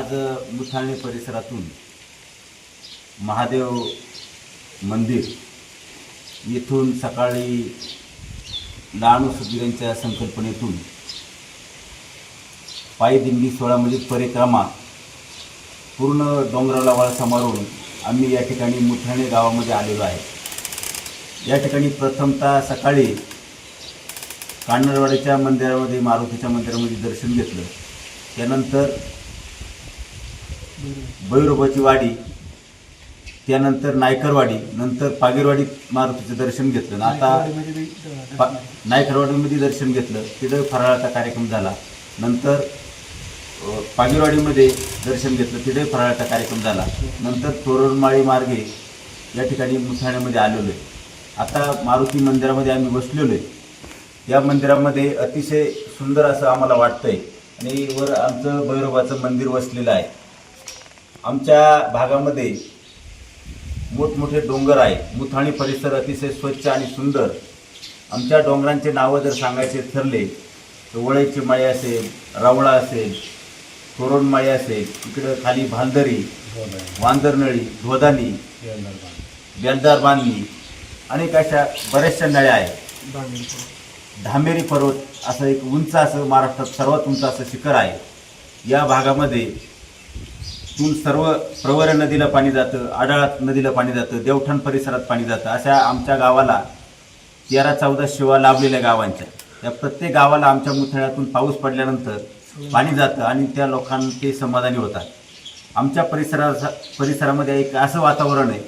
आज मुथाणे परिसरातून महादेव मंदिर येथून सकाळी लहानू सुधीरांच्या संकल्पनेतून पायी दिंडी सोहळ्यामध्ये म्हणजे परिक्रमा पूर्ण डोंगराला वळसा समारून आम्ही या ठिकाणी मुठाणे गावामध्ये आलेलो आहे. या ठिकाणी प्रथमतः सकाळी कान्नडवाडीच्या मंदिरामध्ये मारुतीच्या मंदिरामध्ये दर्शन घेतलं. त्यानंतर भैरोबाची वाडी त्यानंतर नायकरवाडी नंतर पागीरवाडीत मारुतीचं दर्शन घेतलं. आता नायकरवाडीमध्ये दर्शन घेतलं. तिथं फराळाचा कार्यक्रम झाला. नंतर पागेरवाडीमध्ये पागीरवाडीमध्ये दर्शन घेतलं. तिथे फराळाचा कार्यक्रम झाला. नंतर तोरणमाळी मार्गे या ठिकाणी मुथाण्यामध्ये आलेलो आहे. आता मारुती मंदिरामध्ये आम्ही बसलेलो आहे. या मंदिरामध्ये अतिशय सुंदर असं आम्हाला वाटतंय. आणि वर आमचं भैरोबाचं मंदिर वसलेलं आहे. आमच्या भागामध्ये मोठमोठे डोंगर आहे मुथाणी परिसर अतिशय स्वच्छ आणि सुंदर. आमच्या डोंगरांचे नावं जर सांगायचे ठरले तर वळईची माळी असेल रावळा असेल तोरणमाळी असेल इकडं खाली भालदरी वांदरनळी धोदानी बेलदार बांधणी अनेक अशा बऱ्याचशा नळ्या आहेत. धामेरी पर्वत असं एक उंच असं महाराष्ट्रात सर्वात उंच असं शिखर आहे. या भागामध्ये तून सर्व प्रवरा नदीला पाणी जातं आडाळात नदीला पाणी जातं देवठाण परिसरात पाणी जातं. अशा आमच्या गावाला तेरा चौदा शिवा लाभलेल्या गावांच्या. त्या प्रत्येक गावाला आमच्या मुथळ्यातून पाऊस पडल्यानंतर पाणी जातं आणि त्या लोकांना ते समाधानी होतात. आमच्या परिसरा परिसरामध्ये एक असं वातावरण आहे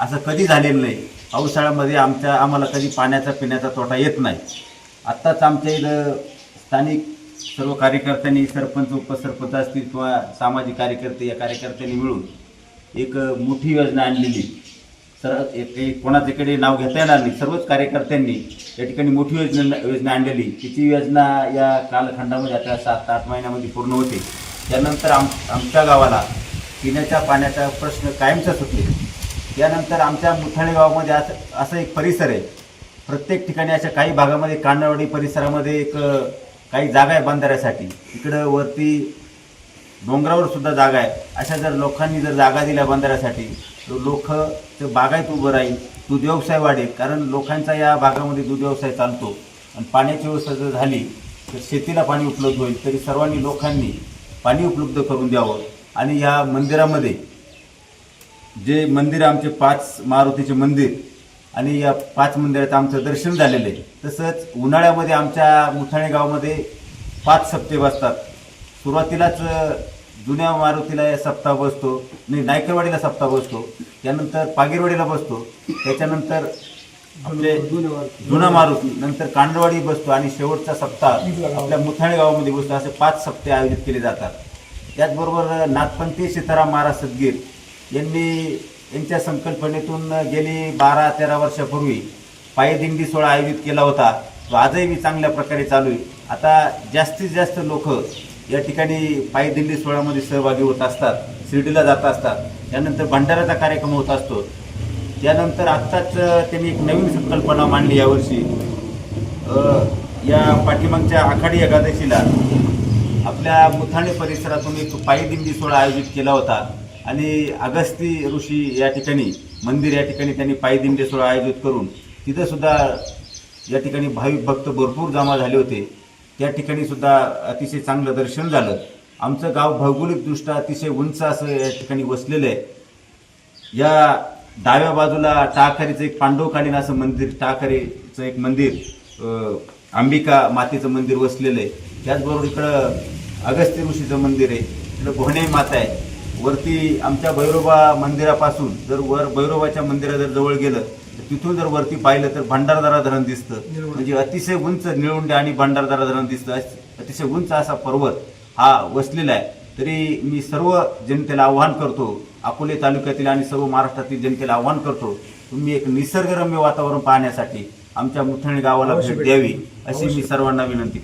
असं कधी झालेलं नाही. पावसाळ्यामध्ये आमच्या आम्हाला कधी पाण्याचा पिण्याचा तोटा येत नाही. आत्ताच आमच्या इथं स्थानिक सर्व कार्यकर्त्यांनी सरपंच उपसरपंच असतील किंवा सामाजिक कार्यकर्ते या कार्यकर्त्यांनी मिळून एक मोठी योजना आणलेली. सर एक कोणाच्याकडे नाव घेता येणार नाही. सर्वच कार्यकर्त्यांनी या ठिकाणी मोठी योजना योजना आणलेली. तिची योजना या कालखंडामध्ये आता सात आठ महिन्यामध्ये पूर्ण होते. त्यानंतर आम आमच्या गावाला पिण्याच्या पाण्याचा प्रश्न कायमचा सुटले. त्यानंतर आमच्या मुठाणे गावामध्ये असं असं एक परिसर आहे. प्रत्येक ठिकाणी अशा काही भागामध्ये कांदळवाडी परिसरामध्ये एक काही जागा आहे बंधाऱ्यासाठी. इकडं वरती डोंगरावर सुद्धा जागा आहे. अशा जर लोकांनी जर जागा दिल्या बंधाऱ्यासाठी तर लोक ते बागायत उभं राहील दूध व्यवसाय वाढेल. कारण लोकांचा या भागामध्ये दूध व्यवसाय चालतो. आणि पाण्याची व्यवस्था जर झाली तर शेतीला पाणी उपलब्ध होईल. तरी सर्वांनी लोकांनी पाणी उपलब्ध करून द्यावं. आणि या मंदिरामध्ये जे मंदिर आमचे पाच मारुतीचे मंदिर आणि या पाच मंदिरात आमचं दर्शन झालेलं आहे. तसंच उन्हाळ्यामध्ये आमच्या मुठाणे गावामध्ये पाच सप्ते बसतात. सुरुवातीलाच जुन्या मारुतीला या सप्ताह बसतो नाही नायकरवाडीला सप्ताह बसतो. त्यानंतर पागीरवाडीला बसतो. त्याच्यानंतर आपले जुना मारुती नंतर कांडवाडी बसतो आणि शेवटचा सप्ताह आपल्या मुथाणे गावामध्ये बसतो. असे पाच सप्ते आयोजित केले जातात. त्याचबरोबर नाथपंथी सीताराम महाराज सदगीर यांनी यांच्या संकल्पनेतून गेली बारा तेरा वर्षापूर्वी पायदिंडी सोहळा आयोजित केला होता. तो आजही मी चांगल्या प्रकारे चालू आहे. आता जास्तीत जास्त लोक या ठिकाणी पायदिंडी सोहळ्यामध्ये सहभागी होत असतात शिर्डीला जात असतात. त्यानंतर भंडाऱ्याचा कार्यक्रम होत असतो. त्यानंतर आत्ताच त्यांनी एक नवीन संकल्पना मांडली यावर्षी. या पाठीमागच्या आखाडी एकादशीला आपल्या मुथाणे परिसरातून एक पायदिंडी सोहळा आयोजित केला होता. आणि अगस्ती ऋषी या ठिकाणी मंदिर या ठिकाणी त्यांनी पायदिंडे दिंडी सोहळा आयोजित करून तिथंसुद्धा या ठिकाणी भाविक भक्त भरपूर जमा झाले होते. त्या ठिकाणी सुद्धा अतिशय चांगलं दर्शन झालं. आमचं गाव भौगोलिकदृष्ट्या अतिशय उंच असं या ठिकाणी वसलेलं आहे. या डाव्या बाजूला टाकारीचं एक पांडवकालीन असं मंदिर टाकारीचं एक मंदिर अंबिका मातेचं मंदिर वसलेलं आहे. त्याचबरोबर इकडं अगस्त्य ऋषीचं मंदिर आहे. इकडं भोणे माता आहे. वरती आमच्या भैरोबा मंदिरापासून जर वर भैरोबाच्या मंदिरा जर जवळ गेलं तर तिथून जर वरती पाहिलं तर भंडारदारा धरण दिसतं. म्हणजे अतिशय उंच निळुंडे आणि भंडारदारा धरण दिसतं. अतिशय उंच असा पर्वत हा वसलेला आहे. तरी मी सर्व जनतेला आव्हान करतो अकोले तालुक्यातील आणि सर्व महाराष्ट्रातील जनतेला आव्हान करतो तुम्ही एक निसर्गरम्य वातावरण पाहण्यासाठी आमच्या मुथणी गावाला भेट द्यावी अशी मी सर्वांना विनंती करतो.